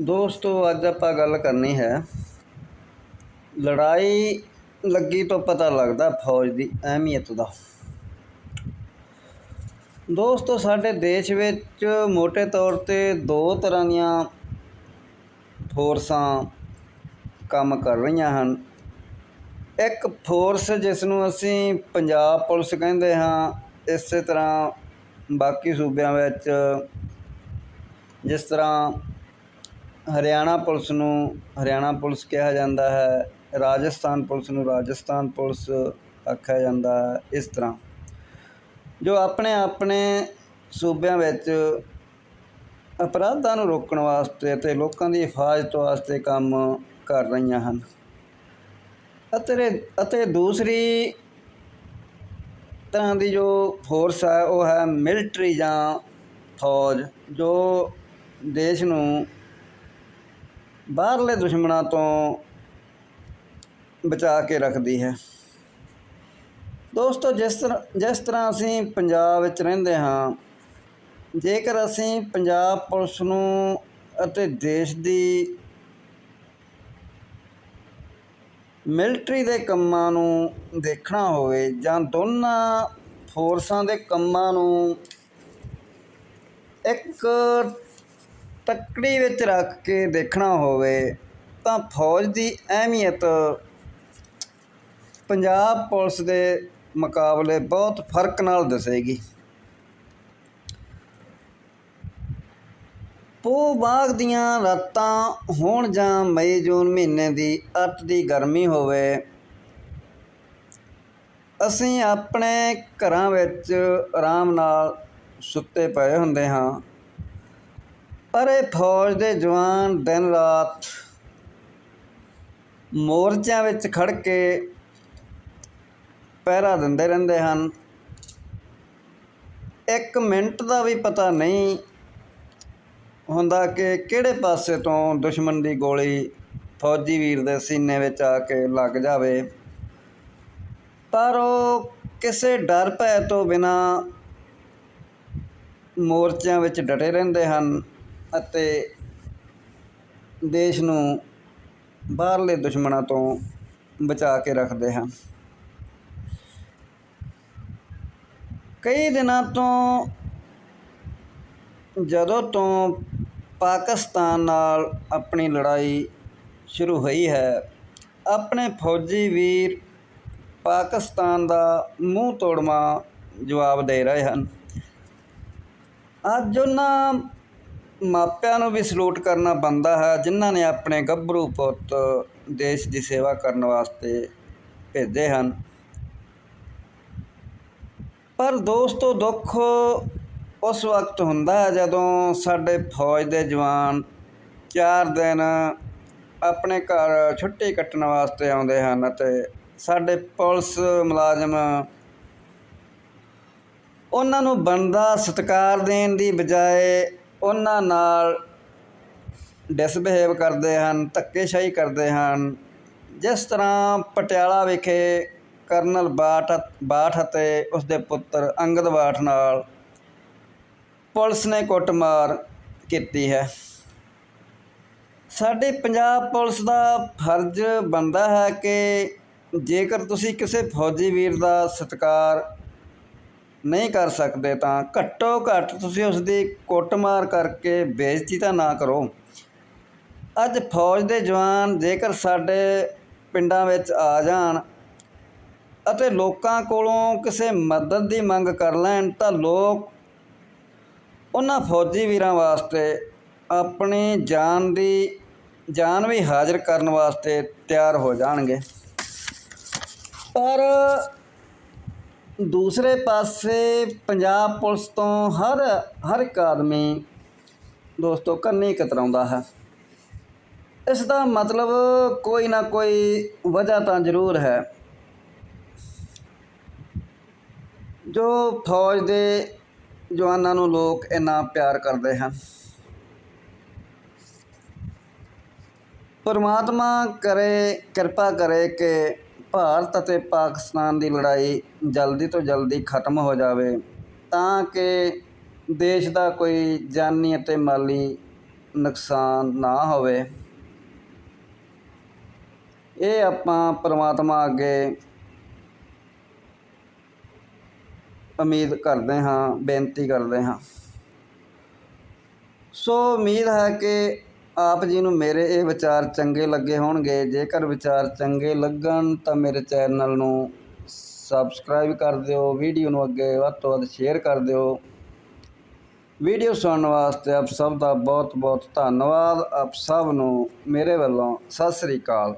ਦੋਸਤੋ, ਅੱਜ ਆਪਾਂ ਗੱਲ ਕਰਨੀ ਹੈ ਲੜਾਈ ਲੱਗੀ ਤੋਂ ਪਤਾ ਲੱਗਦਾ ਫੌਜ ਦੀ ਅਹਿਮੀਅਤ ਦਾ। ਦੋਸਤੋ, ਸਾਡੇ ਦੇਸ਼ ਵਿੱਚ ਮੋٹے ਤੌਰ ਤੇ ਦੋ ਤਰ੍ਹਾਂ ਦੀਆਂ ਫੋਰਸਾਂ ਕੰਮ ਕਰ ਰਹੀਆਂ ਹਨ। ਇੱਕ ਫੋਰਸ ਜਿਸ ਨੂੰ ਅਸੀਂ ਪੰਜਾਬ ਪੁਲਿਸ ਕਹਿੰਦੇ ਹਾਂ, ਇਸੇ ਤਰ੍ਹਾਂ ਬਾਕੀ ਸੂਬਿਆਂ ਵਿੱਚ ਜਿਸ ਤਰ੍ਹਾਂ ਹਰਿਆਣਾ ਪੁਲਿਸ ਨੂੰ, ਹਰਿਆਣਾ ਪੁਲਿਸ ਕਿਹਾ ਜਾਂਦਾ ਹੈ, ਰਾਜਸਥਾਨ ਪੁਲਿਸ ਨੂੰ ਰਾਜਸਥਾਨ ਪੁਲਿਸ ਆਖਿਆ ਜਾਂਦਾ ਹੈ, ਇਸ ਤਰ੍ਹਾਂ। ਜੋ ਆਪਣੇ ਆਪਣੇ ਸੂਬਿਆਂ ਵਿੱਚ ਅਪਰਾਧਾਂ ਨੂੰ ਰੋਕਣ ਵਾਸਤੇ ਅਤੇ ਲੋਕਾਂ ਦੀ ਹਿਫਾਜ਼ਤ ਵਾਸਤੇ ਕੰਮ ਕਰ ਰਹੀਆਂ ਹਨ। ਅਤੇ ਅਤੇ ਦੂਸਰੀ ਤਰ੍ਹਾਂ ਦੀ ਜੋ ਫੋਰਸ ਹੈ, ਉਹ ਹੈ ਮਿਲਟਰੀ ਜਾਂ ਫੌਜ, ਜੋ ਦੇਸ਼ ਨੂੰ ਬਾਹਰਲੇ ਦੁਸ਼ਮਣਾਂ ਤੋਂ ਬਚਾ ਕੇ ਰੱਖਦੀ ਹੈ। ਦੋਸਤੋ, ਜਿਸ ਤਰ੍ਹਾਂ ਜਿਸ ਤਰ੍ਹਾਂ ਅਸੀਂ ਪੰਜਾਬ ਵਿੱਚ ਰਹਿੰਦੇ ਹਾਂ, ਜੇਕਰ ਅਸੀਂ ਪੰਜਾਬ ਪੁਲਿਸ ਨੂੰ ਅਤੇ ਦੇਸ਼ ਦੀ ਮਿਲਟਰੀ ਦੇ ਕੰਮਾਂ ਨੂੰ ਦੇਖਣਾ ਹੋਵੇ ਜਾਂ ਦੋਨਾਂ ਫੋਰਸਾਂ ਦੇ ਕੰਮਾਂ ਨੂੰ ਇੱਕ ਤੱਕੜੀ ਵਿੱਚ ਰੱਖ ਕੇ ਦੇਖਣਾ ਹੋਵੇ ਤਾਂ ਫੌਜ ਦੀ ਅਹਿਮੀਅਤ ਪੰਜਾਬ ਪੁਲਿਸ ਦੇ ਮੁਕਾਬਲੇ ਬਹੁਤ ਫ਼ਰਕ ਨਾਲ ਦਿਸੇਗੀ। ਪੋ ਬਾਗ ਦੀਆਂ ਰਾਤਾਂ ਹੋਣ ਜਾਂ ਮਈ ਜੂਨ ਮਹੀਨੇ ਦੀ ਅੱਤ ਦੀ ਗਰਮੀ ਹੋਵੇ, ਅਸੀਂ ਆਪਣੇ ਘਰਾਂ ਵਿੱਚ ਆਰਾਮ ਨਾਲ ਸੁੱਤੇ ਪਏ ਹੁੰਦੇ ਹਾਂ। ਅਰੇ ਫੌਜ ਦੇ ਜਵਾਨ ਦਿਨ ਰਾਤ ਮੋਰਚਿਆਂ ਵਿੱਚ ਖੜ ਕੇ ਪਹਿਰਾ ਦਿੰਦੇ ਰਹਿੰਦੇ ਹਨ। ਇੱਕ ਮਿੰਟ ਦਾ ਵੀ ਪਤਾ ਨਹੀਂ ਹੁੰਦਾ ਕਿ ਕਿਹੜੇ ਪਾਸੇ ਤੋਂ ਦੁਸ਼ਮਣ ਦੀ ਗੋਲੀ ਫੌਜੀ ਵੀਰ ਦੇ ਸੀਨੇ ਵਿੱਚ ਆ ਕੇ ਲੱਗ ਜਾਵੇ। ਪਰ ਉਹ ਕਿਸੇ ਡਰ ਭੈ ਤੋਂ ਬਿਨਾ ਮੋਰਚਿਆਂ ਵਿੱਚ ਡਟੇ ਰਹਿੰਦੇ ਹਨ। ਅਤੇ ਦੇਸ਼ ਨੂੰ ਬਾਹਰਲੇ ਦੁਸ਼ਮਣਾਂ ਤੋਂ ਬਚਾ ਕੇ ਰੱਖਦੇ ਹਨ ਕਈ ਦਿਨਾਂ ਤੋਂ, ਜਦੋਂ ਤੋਂ ਪਾਕਿਸਤਾਨ ਨਾਲ ਆਪਣੀ ਲੜਾਈ ਸ਼ੁਰੂ ਹੋਈ ਹੈ, ਆਪਣੇ ਫੌਜੀ ਵੀਰ ਪਾਕਿਸਤਾਨ ਦਾ ਮੂੰਹ ਤੋੜਵਾ ਜਵਾਬ ਦੇ ਰਹੇ ਹਨ। ਅੱਜ ਉਹਨਾਂ ਮਾਪਿਆਂ ਨੂੰ ਵੀ ਸਲੂਟ ਕਰਨਾ ਬਣਦਾ ਹੈ, ਜਿਨ੍ਹਾਂ ਨੇ ਆਪਣੇ ਗੱਭਰੂ ਪੁੱਤ ਦੇਸ਼ ਦੀ ਸੇਵਾ ਕਰਨ ਵਾਸਤੇ ਭੇਜੇ ਹਨ। ਪਰ ਦੋਸਤੋ, ਦੁੱਖ ਉਸ ਵਕਤ ਹੁੰਦਾ ਹੈ ਜਦੋਂ ਸਾਡੇ ਫੌਜ ਦੇ ਜਵਾਨ ਚਾਰ ਦਿਨ ਆਪਣੇ ਘਰ ਛੁੱਟੀ ਕੱਟਣ ਵਾਸਤੇ ਆਉਂਦੇ ਹਨ ਅਤੇ ਸਾਡੇ ਪੁਲਿਸ ਮੁਲਾਜ਼ਮ ਉਹਨਾਂ ਨੂੰ ਬਣਦਾ ਸਤਿਕਾਰ ਦੇਣ ਦੀ ਬਜਾਏ ਉਹਨਾਂ ਨਾਲ ਡਿਸਬਿਹੇਵ ਕਰਦੇ ਹਨ, ਧੱਕੇਸ਼ਾਹੀ ਕਰਦੇ ਹਨ। ਜਿਸ ਤਰ੍ਹਾਂ ਪਟਿਆਲਾ ਵਿਖੇ ਕਰਨਲ ਬਾਠ ਬਾਠ ਅਤੇ ਉਸ ਦੇ ਪੁੱਤਰ ਅੰਗਦ ਬਾਠ ਨਾਲ ਪੁਲਿਸ ਨੇ ਕੁੱਟਮਾਰ ਕੀਤੀ ਹੈ। ਸਾਡੇ ਪੰਜਾਬ ਪੁਲਿਸ ਦਾ ਫਰਜ਼ ਬਣਦਾ ਹੈ ਕਿ ਜੇਕਰ ਤੁਸੀਂ ਕਿਸੇ ਫੌਜੀ ਵੀਰ ਦਾ ਸਤਿਕਾਰ ਨਹੀਂ ਕਰ ਸਕਦੇ ਤਾਂ ਘੱਟੋ ਘੱਟ ਤੁਸੀਂ ਉਸ ਦੀ ਕੁੱਟਮਾਰ ਕਰਕੇ ਬੇਇੱਜ਼ਤੀ ਤਾਂ ਨਾ ਕਰੋ। ਅੱਜ ਫੌਜ ਦੇ ਜਵਾਨ ਜੇਕਰ ਸਾਡੇ ਪਿੰਡਾਂ ਵਿੱਚ ਆ ਜਾਣ ਅਤੇ ਲੋਕਾਂ ਕੋਲੋਂ ਕਿਸੇ ਮਦਦ ਦੀ ਮੰਗ ਕਰ ਲੈਣ ਤਾਂ ਲੋਕ ਉਹਨਾਂ ਫੌਜੀ ਵੀਰਾਂ ਵਾਸਤੇ ਆਪਣੀ ਜਾਨ ਦੀ, ਜਾਨ ਵੀ ਹਾਜ਼ਰ ਕਰਨ ਵਾਸਤੇ ਤਿਆਰ ਹੋ ਜਾਣਗੇ। ਪਰ ਦੂਸਰੇ ਪਾਸੇ ਪੰਜਾਬ ਪੁਲਿਸ ਤੋਂ ਹਰ ਹਰ ਇੱਕ ਆਦਮੀ ਦੋਸਤੋ ਕੰਨੀ ਕਤਰਾਉਂਦਾ ਹੈ। ਇਸ ਦਾ ਮਤਲਬ ਕੋਈ ਨਾ ਕੋਈ ਵਜ੍ਹਾ ਤਾਂ ਜ਼ਰੂਰ ਹੈ। ਜੋ ਫੌਜ ਦੇ ਜਵਾਨਾਂ ਨੂੰ ਲੋਕ ਇੰਨਾ ਪਿਆਰ ਕਰਦੇ ਹਨ। ਪਰਮਾਤਮਾ ਕਰੇ, ਕਿਰਪਾ ਕਰੇ ਕਿ ਭਾਰਤ ਅਤੇ ਪਾਕਿਸਤਾਨ ਦੀ ਲੜਾਈ ਜਲਦੀ ਤੋਂ ਜਲਦੀ ਖਤਮ ਹੋ ਜਾਵੇ ਤਾਂ ਕਿ ਦੇਸ਼ ਦਾ ਕੋਈ ਜਾਨੀ ਅਤੇ ਮਾਲੀ ਨੁਕਸਾਨ ਨਾ ਹੋਵੇ। ਇਹ ਆਪਾਂ ਪਰਮਾਤਮਾ ਅੱਗੇ ਉਮੀਦ ਕਰਦੇ ਹਾਂ, ਬੇਨਤੀ ਕਰਦੇ ਹਾਂ। ਸੋ ਉਮੀਦ ਹੈ ਕਿ ਆਪ ਜੀ ਨੂੰ ਮੇਰੇ ਇਹ ਵਿਚਾਰ ਚੰਗੇ ਲੱਗੇ ਹੋਣਗੇ। ਜੇਕਰ ਵਿਚਾਰ ਚੰਗੇ ਲੱਗਣ ਤਾਂ ਮੇਰੇ ਚੈਨਲ ਨੂੰ ਸਬਸਕ੍ਰਾਈਬ ਕਰ ਦਿਓ, ਵੀਡੀਓ ਨੂੰ ਅੱਗੇ ਵੱਧ ਤੋਂ ਵੱਧ ਸ਼ੇਅਰ ਕਰ ਦਿਓ। ਵੀਡੀਓ ਸੁਣਨ ਵਾਸਤੇ ਆਪ ਸਭ ਦਾ ਬਹੁਤ ਬਹੁਤ ਧੰਨਵਾਦ। ਆਪ ਸਭ ਨੂੰ ਮੇਰੇ ਵੱਲੋਂ ਸਤਿ ਸ੍ਰੀ ਅਕਾਲ।